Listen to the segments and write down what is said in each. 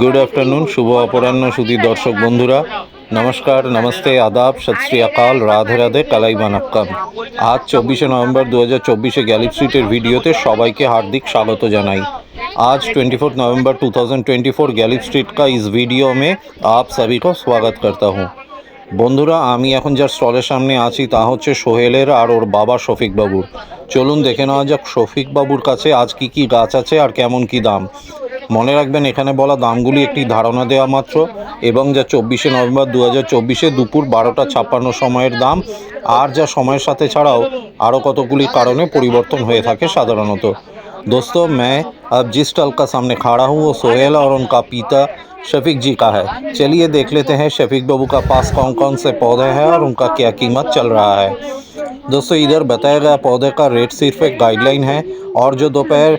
Good afternoon শুভ অপরাহ্ন সুধী দর্শক বন্ধুরা নমস্কার নমস্তে আদাব সত শ্রী আকাল রাধে রাধে কালাই বানাক্কাম আজ চব্বিশে নভেম্বর দু হাজার চব্বিশে গ্যালিপ স্ট্রিটের ভিডিওতে সবাইকে হার্দিক স্বাগত জানাই आज 24 नवंबर 2024 গ্যালিপ স্ট্রিট का इस वीडियो में आप सभी को स्वागत करता हूँ বন্ধুরা আমি এখন যার স্টলের সামনে আছি তা হচ্ছে সোহেলের আর ওর বাবা শফিক বাবুর চলুন দেখে নেওয়া যাক শফিক বাবুর কাছে আজ কি কি গাছ আছে আর কেমন কি দাম মনে রাখবেন এখানে বলা দামগুলি একটি ধারণা দেওয়া মাত্র এবং যা চব্বিশে নভেম্বর দু হাজার চব্বিশে দুপুর বারোটা ছাপ্পান্ন সময়ের দাম আর যা সময়ের সাথে ছাড়াও আরও কতগুলি কারণে পরিবর্তন হয়ে থাকে সাধারণত दोस्तों मैं अब जिस स्टॉल का सामने खड़ा हूँ वो सोहेल और उनका पीता शफीक जी का है चलिए देख लेते हैं शफीक बाबू का पास कौन कौन से पौधे हैं और उनका क्या कीमत चल रहा है दोस्तों इधर बताया गया पौधे का रेट सिर्फ एक गाइडलाइन है और जो दोपहर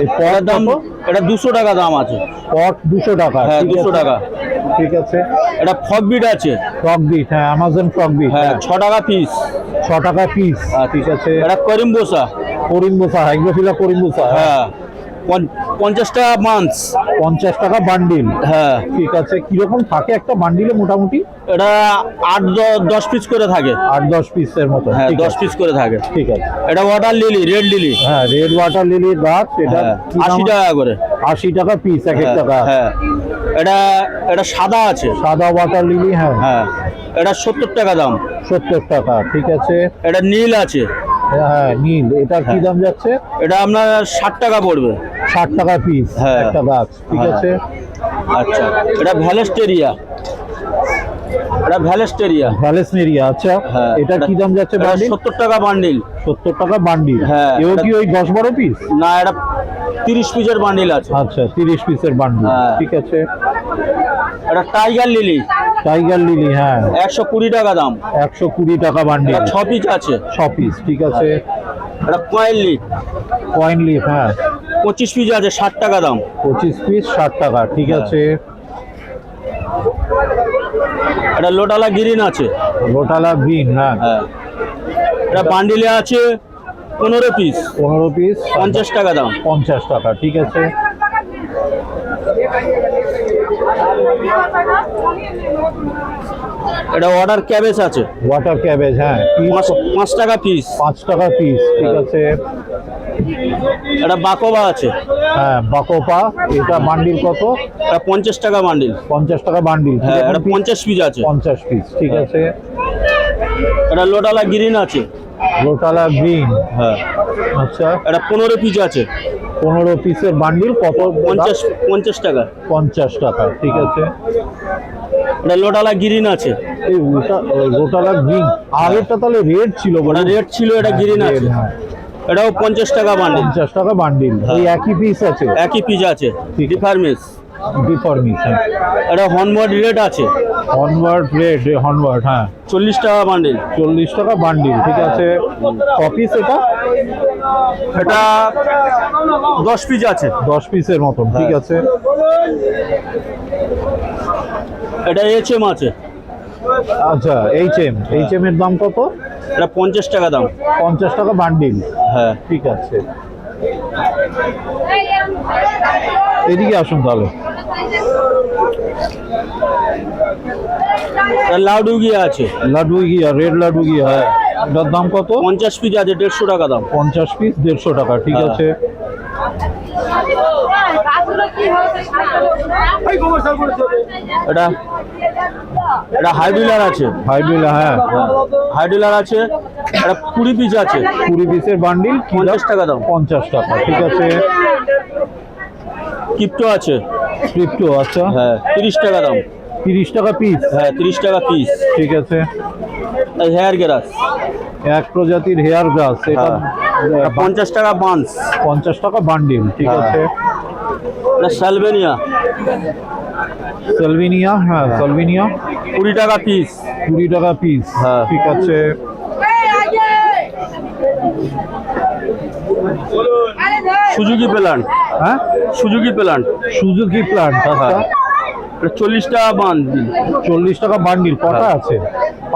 এই পট দাম এটা দুশো টাকা দাম আছে। পট দুশো টাকা। হ্যাঁ, ঠিক 200 আছে। টাকা। ঠিক আছে। এটা ফকবিট আছে। ফ্রক বিট হ্যাঁ অ্যামাজন ফ্রক বিট হ্যাঁ হ্যাঁ। ছ টাকা পিস ছ টাকা পিস ঠিক আছে। এটা করিমবোসা করিম্বুসা হাইগ্রোফিলা করিম্বুসা হ্যাঁ হ্যাঁ। পঞ্চ- পঞ্চাশ টাকা মান্স পঞ্চাশ টাকা বান্ডিল হ্যাঁ। ঠিক আছে। কীরকম থাকে একটা বান্ডিলে মোটামুটি? এটা আট দশ পিস করে থাকে। আট দশ পিসের মতো। হ্যাঁ দশ পিস করে থাকে। ঠিক আছে। এটা ওয়াটার লিলি রেড লিলি হ্যাঁ রেড ওয়াটার লিলির গাছ এটা হ্যাঁ? আশি টাকা করে। আশি টাকা পিস এক এক হ্যাঁ, টাকা হ্যাঁ। এটা এটা সাদা আছে। সাদা ওয়াটার লিলি হ্যাঁ। হ্যাঁ এটা সত্তর টাকা দাম। সত্তর টাকা ঠিক আছে। এটা নীল আছে। হ্যাঁ নীল। এটা কি হ্যাঁ। দাম যাচ্ছে? এটা আপনার ষাট টাকা পড়বে। ষাট টাকা পিস হ্যাঁ। একটা গাছ ঠিক। আছে। আচ্ছা এটা ভ্যালেস্টেরিয়া। এটা ভ্যালেস্টেরিয়া। ভ্যালেসনেরিয়া আচ্ছা। হ্যাঁ এটা কি দাম যাচ্ছে বান্ডিল? সত্তর টাকা বান্ডিল। সত্তর টাকা বান্ডিল। হ্যাঁ, এও কি ওই দশ বারো পিস না এটা তিরিশ পিসের বান্ডিল আছে। আচ্ছা তিরিশ পিসের বান্ডিল। হ্যাঁ। ঠিক আছে। এটা টাইগার লিলি। টাইগার লিলি হ্যাঁ। একশো কুড়ি টাকা দাম। একশো কুড়ি টাকা বান্ডিল। এটা ছ পিস আছে। ছ পিস ঠিক আছে। এটা কয়েল লিপ কয়েন লিফ হ্যাঁ। পঁচিশ পিস আছে ষাট টাকা দাম। পঁচিশ পিস ষাট টাকা ঠিক হ্যাঁ। আছে। এটা লোটালা গ্রিন আছে। লোটালা গ্রিন হ্যাঁ। এটা বান্ডিলে আছে পনেরো পিস। পনেরো পিস। পঞ্চাশ টাকা দাম। পঞ্চাশ টাকা ঠিক আছে। এটা অর্ডার ক্যাবেজ আছে। ওয়াটার ক্যাবেজ হ্যাঁ। পাঁচ পাঁচ টাকা পিস পাঁচ টাকা পিস ঠিক হ্যাঁ। আছে। এটা বাকোবা আছে। হ্যাঁ বাকোপা এটা বান্ডিল কত? এটা পঞ্চাশ টাকা বান্ডিল। পঞ্চাশ টাকা বান্ডিল। হ্যাঁ এটা পঞ্চাশ পিস আছে। পঞ্চাশ পিস ঠিক হ্যাঁ। আছে। এটা লোটালা গ্রিন আছে। Rotala green. হ্যাঁ। আচ্ছা। এটা পনেরো পিস আছে। পনেরো পিসের বান্ডিল কত? পঞ্চাশ পঞ্চাশ টাকা। পঞ্চাশ টাকা ঠিক আছে। এটা লোটালা গ্রিন আছে। এই ওটা গোটালা গ্রিন। আগেরটা তাহলে রেড ছিল রেড ছিল এটা হ্যাঁ, গ্রিন আছে। এটাও পঞ্চাশ টাকা বান্ডিল পঞ্চাশ টাকা বান্ডিল হ্যাঁ। এই একই পিস আছে? একই পিস আছে। ডিফার্মেস হ্যাঁ। এটা হর্নবোর্ড রেড আছে। হনওয়ার্ড রেড হনওয়ার্ড হ্যাঁ। চল্লিশ টাকা বান্ডিল চল্লিশ টাকা বান্ডিল ঠিক আছে। কপিস এটা? এটা দশ পিস আছে। দশ পিসের মতন ঠিক হ্যাঁ। আছে। এটা এইচ এম আছে। আচ্ছা এইচ এম এইচ এম এর দাম কত? এটা পঞ্চাশ টাকা দাম। পঞ্চাশ টাকা বান্ডিল। হ্যাঁ। ঠিক আছে। এদিকে আসুন তাহলে। এটা লাউডু আছে। লাডু গিয়া রেড লাডু গিয়া হ্যাঁ। এটার দাম কত? পঞ্চাশ পিস আছে দেড়শো টাকা দাম। পঞ্চাশ পিস দেড়শো টাকা ঠিক হ্যাঁ। আছে। এটা এটা হাইডিলার আছে। হাইডুলা হ্যাঁ। হাইডিলার আছে এটা কুড়ি পিস আছে। কুড়ি পিসের বান্ডিল পঞ্চাশ টাকা দাম। পঞ্চাশ টাকা ঠিক আছে। কিপ্টো আছে। ক্রিপ্টো আচ্ছা। হ্যাঁ তিরিশ টাকা দাম। তিরিশ টাকা পিস হ্যাঁ তিরিশ টাকা পিস ঠিক আছে। হেয়ার গ্রাস এক প্রজাতির হেয়ার গ্রাস এটা। পঞ্চাশ টাকা বান্স পঞ্চাশ টাকা বান্ডিল ঠিক হ্যাঁ। আছে। এটা স্যালভেনিয়া সেলভিনিয়া হ্যাঁ সেলভিনিয়া কুড়ি টাকা পিস কুড়ি টাকা পিস হ্যাঁ। ঠিক আছে। সুজুকি প্ল্যান্ট হ্যাঁ? Suzuki plant Suzuki plant. আচ্ছা চল্লিশ টাকা বান দিন চল্লিশ টাকা বান্ডিল। কটা আছে?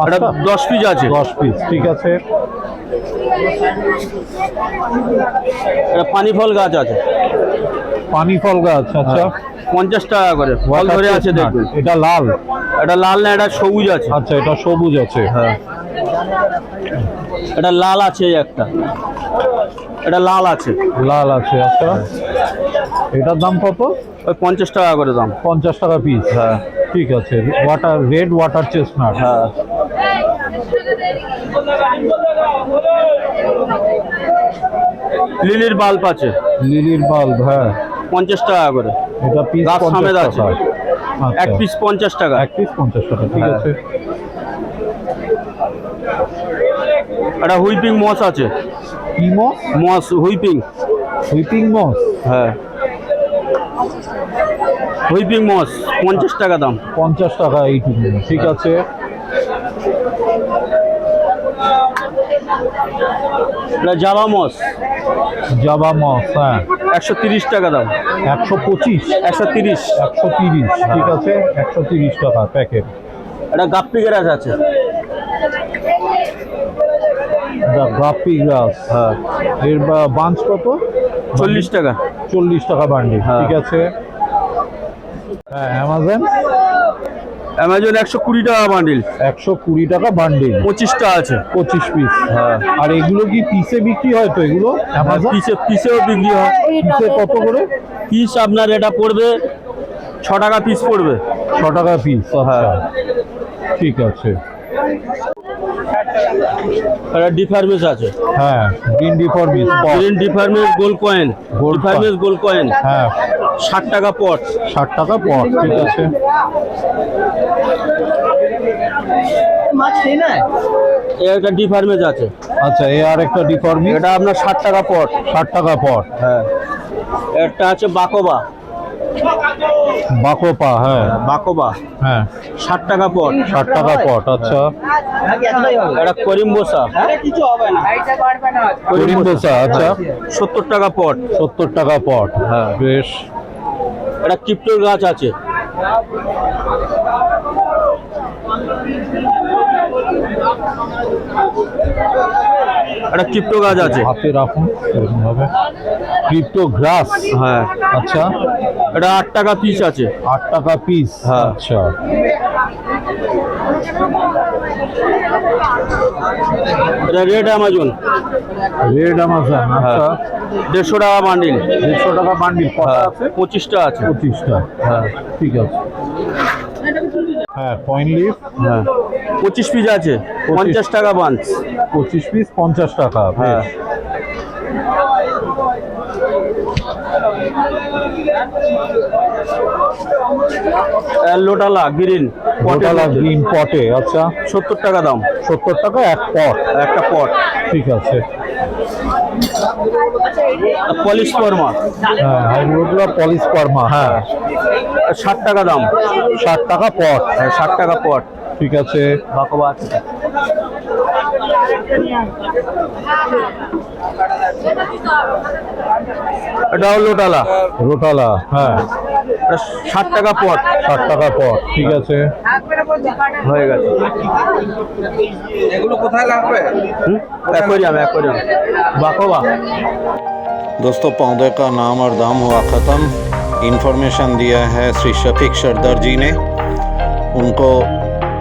এটা দশ পিস আছে। দশ পিস ঠিক আছে। এটা পানি ফল গাছ আছে। পানি ফল গাছ আচ্ছা। পঞ্চাশ টাকা করে। ফল ধরে আছে দেখবেন এটা লাল। এটা লাল না এটা সবুজ আছে। আচ্ছা এটা সবুজ আছে। হ্যাঁ। এটা লাল আছে একটা। এটা লাল আছে। লাল আছে আচ্ছা এটার দাম কত? ওই পঞ্চাশ টাকা করে দাম। পঞ্চাশ টাকা পিস হ্যাঁ। ঠিক আছে। ওয়াটার রেড ওয়াটার চেস্টনাট হ্যাঁ। লিলির বাল্ব আছে। লিলির বাল্ব হ্যাঁ। পঞ্চাশ টাকা করে। এটা পিস গাছ পঞ্চাশ আছে। টাকা। আচ্ছা। এক পিস পঞ্চাশ টাকা। এক পিস পঞ্চাশ টাকা ঠিক হ্যাঁ। আছে। একটা হুইপিং মস আছে। ইমো মস? হুইপিং। Weeping moss? হ্যাঁ। হুইপিং মস পঞ্চাশ টাকা দাম। পঞ্চাশ টাকা এইটুকু ঠিক আছে। এটা জাভা মস। জাবা মস হ্যাঁ। একশো তিরিশ টাকা দাম। একশো পঁচিশ। একশো তিরিশ। একশো তিরিশ ঠিক আছে? একশো তিরিশ টাকা প্যাকেট। এটা গাপ্পি গ্রাস আছে। দ্য গাপি গ্রাস হ্যাঁ। এর বাঞ্চ কত? চল্লিশ টাকা। চল্লিশ টাকা বান্ডিল হ্যাঁ। ঠিক আছে? হ্যাঁ অ্যামাজন? অ্যামাজন একশো কুড়ি টাকা বান্ডিল একশো কুড়ি টাকা বান্ডিল পঁচিশটা আছে। পঁচিশ পিস হ্যাঁ। আর এগুলো কি পিসে বিক্রি হয় তো এগুলো? পিসে পিসেও বিক্রি হয়। পিসে কত করে? পিস আপনার এটা পড়বে ছ টাকা পিস পড়বে। ছ টাকা পিস আচ্ছা। হ্যাঁ। ঠিক আছে। এটা ডিফার্মেস আছে। হ্যাঁ green difformis green difformis gold coin Gold difformis gold coin হ্যাঁ। ষাট টাকা পট। ষাট টাকা পট ঠিক আছে। এই একটা ডিফার্মেস আছে। আচ্ছা এ আর একটা ডিফরমিস এটা আপনার ষাট টাকা পট। ষাট টাকা পট। হ্যাঁ। একটা আছে বাকোবা। বাকোপা হ্যাঁ। বাকোবা। হ্যাঁ। ষাট টাকা পট। ষাট টাকা পট আচ্ছা। একটা করিম বসা। করিম দোসা আচ্ছা। সত্তর টাকা পট। সত্তর টাকা পট হ্যাঁ। বেশ। একটা কিপ্টোর গাছ আছে। একটা কিপ্টো গাছ আছে। হাতে রাখুন এরকম ভাবে। ক্রিপ্টো গ্রাস হ্যাঁ। আচ্ছা। এটা আট টাকা পিস আছে। আট টাকা পিস হ্যাঁ। আচ্ছা। এটা রেড অ্যামাজন রেড আমাজন আচ্ছা। দেড়শো টাকা বান্ডিল দেড়শো টাকা বান্ডিল আছে? পঁচিশটা আছে। পঁচিশটা। হ্যাঁ। ঠিক আছে। হ্যাঁ পয়েন্ট লিফ হ্যাঁ। পঁচিশ পিস আছে। পঞ্চাশ টাকা বাঞ্চ পঁচিশ পিস পঞ্চাশ টাকা হ্যাঁ। লোটালা গ্রিন গোটালা গ্রিন পটে আচ্ছা। সত্তর টাকা দাম। সত্তর টাকা এক পট। একটা পট। ঠিক আছে। পলিশ ফর্মা হ্যাঁ হাইড্রোগুলো পলিশ পারমা হ্যাঁ। ষাট টাকা দাম। ষাট টাকা পট। হ্যাঁ ষাট টাকা পট। ঠিক আছে। বাকবা আছে এটাও লোটালা রোটালা হ্যাঁ এটা ষাট টাকা পট ষাট টাকা পট ঠিক আছে হয়ে গেছে এগুলো কোথায় লাগবে অ্যাকোরিয়াম অ্যাকোরিয়াম বাকবা दोस्तों पौधे का नाम और दाम हुआ ख़त्म इन्फॉर्मेशन दिया है श्री शफीक सरदार जी ने उनको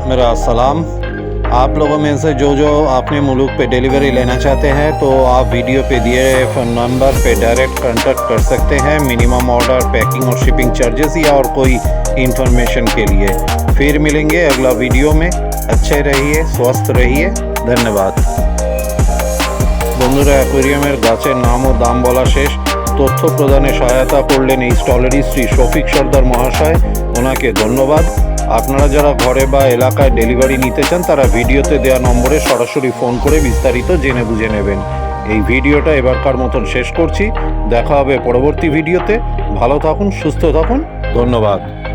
मेरा सलाम आप लोगों में से जो जो अपने मुल्क पे डिलीवरी लेना चाहते हैं तो आप वीडियो पे दिए गए फ़ोन नंबर पे डायरेक्ट कांटेक्ट कर सकते हैं मिनिमम ऑर्डर पैकिंग और शिपिंग चार्जेस या और कोई इन्फॉर्मेशन के लिए फिर मिलेंगे अगला वीडियो में अच्छे रहिए स्वस्थ रहिए धन्यवाद বন্ধুরা অ্যাকোয়ারিয়ামের গাছের নাম ও দাম বলা শেষ তথ্য প্রদানে সহায়তা করলেন এই স্টলেরই শ্রী শফিক সর্দার মহাশয় ওনাকে ধন্যবাদ আপনারা যারা ঘরে বা এলাকায় ডেলিভারি নিতে চান, তারা ভিডিওতে দেওয়া নম্বরে সরাসরি ফোন করে বিস্তারিত জেনে বুঝে নেবেন। এই ভিডিওটা এবারকার মতন শেষ করছি। দেখা হবে পরবর্তী ভিডিওতে। ভালো থাকুন, সুস্থ থাকুন। ধন্যবাদ।